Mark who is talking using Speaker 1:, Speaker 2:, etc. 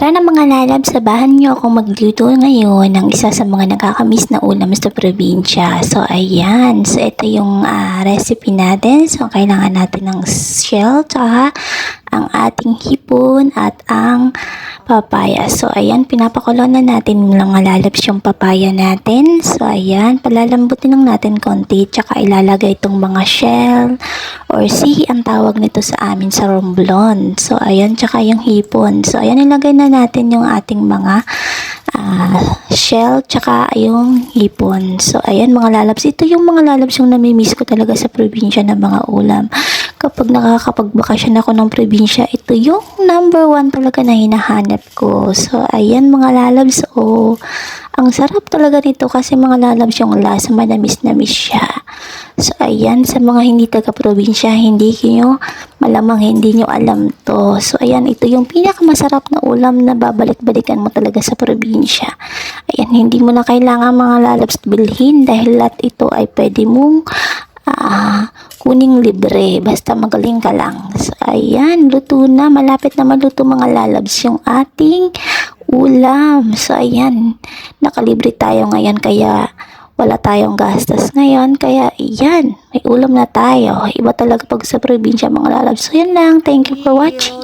Speaker 1: Tara na mga lalab, sabahan niyo akong magluto ngayon ng isa sa mga nakakamiss na ulam sa probinsya. So, ayan. So, ito yung ah, recipe natin. So, kailangan natin ng shell, tsaka ang ating hipon at ang papaya. So, ayan, pinapakulo na natin ng mga lalabs yung papaya natin. So, ayan, palalambutin lang natin konti, tsaka ilalagay itong mga shell or sihi ang tawag nito sa amin sa romblon. So, ayan, tsaka yung hipon. So, ayan, ilagay na natin yung ating mga ah, shell, tsaka yung hipon. So, ayan, mga lalabs. Ito yung mga lalabs yung namimiss ko talaga sa probinsya ng mga ulam. Kapag nakakapagbakasyon ako ng probinsya, ito yung number one talaga na hinahanap ko. So, ayan, mga lalabs. Oh, ang sarap talaga nito kasi mga lalabs yung lasa, manamis-namis siya. So, ayan, sa mga hindi taga-probinsya, hindi nyo, malamang hindi nyo alam to. So, ayan, ito yung pinakamasarap na ulam na babalik-balikan mo talaga sa probinsya. Ayan, hindi mo na kailangan mga lalabs bilhin dahil lahat ito ay pwede mong ah, kuning libre. Basta magaling ka lang. So, ayan, luto na. Malapit na maluto mga lalabs yung ating ulam. So, ayan, nakalibre tayo ngayon kaya wala tayong gastos ngayon. Kaya, yan, may ulam na tayo. Iba talaga pag sa probinsya mga lalabs. So, yan lang. Thank you for watching.